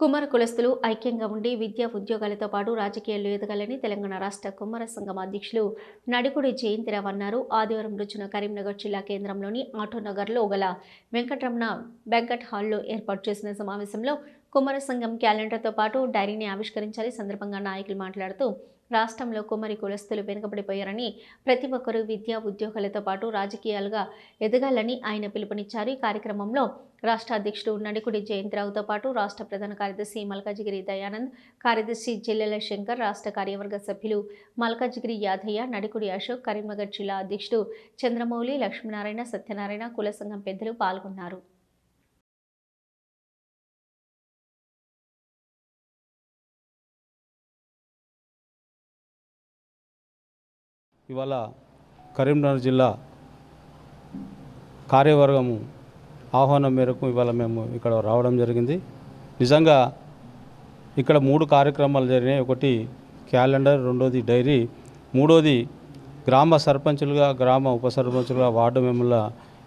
కుమ్మర కులస్తులు ఐక్యంగా ఉండి విద్యా ఉద్యోగాలతో పాటు రాజకీయాల్లో ఎదగాలని తెలంగాణ రాష్ట్ర కుమ్మర సంఘం అధ్యక్షులు నడుకుడి జయంతిరావు అన్నారు. ఆదివారం రుచున కరీంనగర్ జిల్లా కేంద్రంలోని ఆటోనగర్లో గల వెంకటరమణ బెంకట్ హాల్లో ఏర్పాటు చేసిన సమావేశంలో కుమ్మర సంఘం క్యాలెండర్తో పాటు డైరీని ఆవిష్కరించాలి సందర్భంగా నాయకులు మాట్లాడుతూ రాష్ట్రంలో కుమరి కులస్తులు వెనుకబడిపోయారని ప్రతి ఒక్కరూ విద్యా ఉద్యోగాలతో పాటు రాజకీయాలుగా ఎదగాలని ఆయన పిలుపునిచ్చారు. ఈ కార్యక్రమంలో రాష్ట్ర అధ్యక్షుడు నడికుడి జయంతిరావుతో పాటు రాష్ట్ర ప్రధాన కార్యదర్శి మల్కాజిగిరి దయానంద్ కార్యదర్శి జిల్లెల శంకర్ రాష్ట్ర కార్యవర్గ సభ్యులు మల్కాజిగిరి యాదయ్య నడికుడి అశోక్ కరీంనగర్ జిల్లా అధ్యక్షుడు చంద్రమౌళి లక్ష్మీనారాయణ సత్యనారాయణ కుల సంఘం పెద్దలు పాల్గొన్నారు. ఇవాళ కరీంనగర్ జిల్లా కార్యవర్గము ఆహ్వానం మేరకు ఇవాళ మేము ఇక్కడ రావడం జరిగింది. నిజంగా ఇక్కడ మూడు కార్యక్రమాలు జరిగినాయి. ఒకటి క్యాలెండర్ రెండోది డైరీ మూడోది గ్రామ సర్పంచులుగా గ్రామ ఉప సర్పంచులుగా వార్డు మెంబర్ల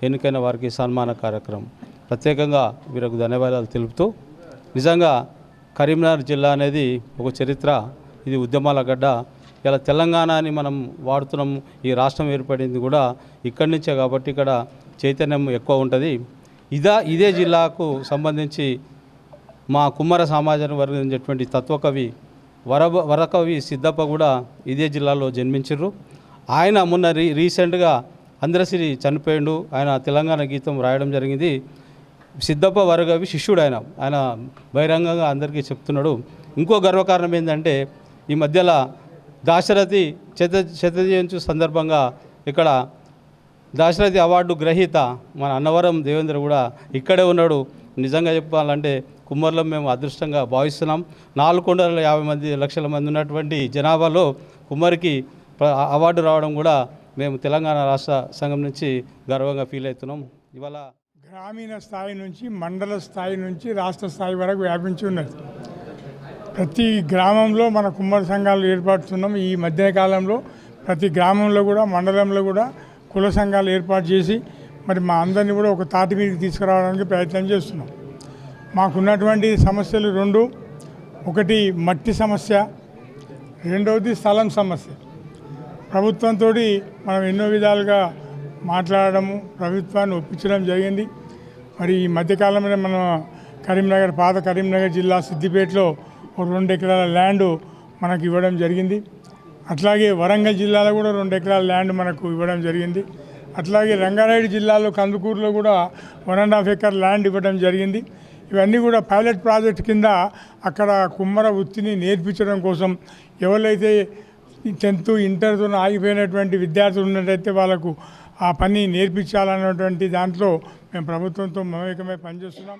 ఎన్నికైన వారికి సన్మాన కార్యక్రమం. ప్రత్యేకంగా వీరికి ధన్యవాదాలు తెలుపుతూ నిజంగా కరీంనగర్ జిల్లా అనేది ఒక చరిత్ర. ఇది ఉద్యమాల గడ్డ. ఇలా తెలంగాణ అని మనం వాడుతున్నాము ఈ రాష్ట్రం ఏర్పడింది కూడా ఇక్కడి నుంచే కాబట్టి ఇక్కడ చైతన్యం ఎక్కువ ఉంటుంది. ఇదా ఇదే జిల్లాకు సంబంధించి మా కుమ్మర సమాజం వర్గమైనటువంటి తత్వకవి వర వరకవి సిద్ధప్ప కూడా ఇదే జిల్లాలో జన్మించారు ఆయన మొన్న రీ రీసెంట్గా అంధ్రశ్రీ చనిపోయిండు. ఆయన తెలంగాణ గీతం రాయడం జరిగింది. సిద్ధప్ప వరకవి శిష్యుడు ఆయన ఆయన బహిరంగంగా అందరికీ చెప్తున్నాడు. ఇంకో గర్వకారణం ఏంటంటే ఈ మధ్యలో దాశరథి శత శత జయంతి సందర్భంగా ఇక్కడ దాశరథి అవార్డు గ్రహీత మన అన్నవరం దేవేంద్ర కూడా ఇక్కడే ఉన్నాడు. నిజంగా చెప్పాలంటే కుమ్మర్లో మేము అదృష్టంగా భావిస్తున్నాం. నాలుగు వందల యాభై మంది లక్షల మంది ఉన్నటువంటి జనాభాలో కుమ్మరికి అవార్డు రావడం కూడా మేము తెలంగాణ రాష్ట్ర సంఘం నుంచి గర్వంగా ఫీల్ అవుతున్నాం. ఇవాళ గ్రామీణ స్థాయి నుంచి మండల స్థాయి నుంచి రాష్ట్ర స్థాయి వరకు వ్యాపించి ఉన్నది. ప్రతి గ్రామంలో మన కుమ్మరి సంఘాలు ఏర్పడుతున్నాం. ఈ మధ్య కాలంలో ప్రతి గ్రామంలో కూడా మండలంలో కూడా కుల సంఘాలు ఏర్పాటు చేసి మరి మా అందరినీ కూడా ఒక తాటి మీదకి తీసుకురావడానికి ప్రయత్నం చేస్తున్నాం. మాకున్నటువంటి సమస్యలు రెండు. ఒకటి మట్టి సమస్య రెండవది స్థలం సమస్య. ప్రభుత్వంతో మనం ఎన్నో విధాలుగా మాట్లాడడము ప్రభుత్వాన్ని ఒప్పించడం జరిగింది. మరి ఈ మధ్యకాలంలో మన కరీంనగర్ పాత కరీంనగర్ జిల్లా సిద్దిపేటలో రెండు ఎకరాల ల్యాండ్ మనకు ఇవ్వడం జరిగింది. అట్లాగే వరంగల్ జిల్లాలో కూడా రెండు ఎకరాల ల్యాండ్ మనకు ఇవ్వడం జరిగింది. అట్లాగే రంగారెడ్డి జిల్లాలో కందుకూరులో కూడా one and half acre land ఇవ్వడం జరిగింది. ఇవన్నీ కూడా పైలట్ ప్రాజెక్ట్ కింద అక్కడ కుమ్మర వృత్తిని నేర్పించడం కోసం ఎవరైతే టెన్త్ ఇంటర్తో ఆగిపోయినటువంటి విద్యార్థులు ఉన్నట్టయితే వాళ్ళకు ఆ పని నేర్పించాలన్నటువంటి దాంట్లో మేము ప్రభుత్వంతో మమేకమై పనిచేస్తున్నాం.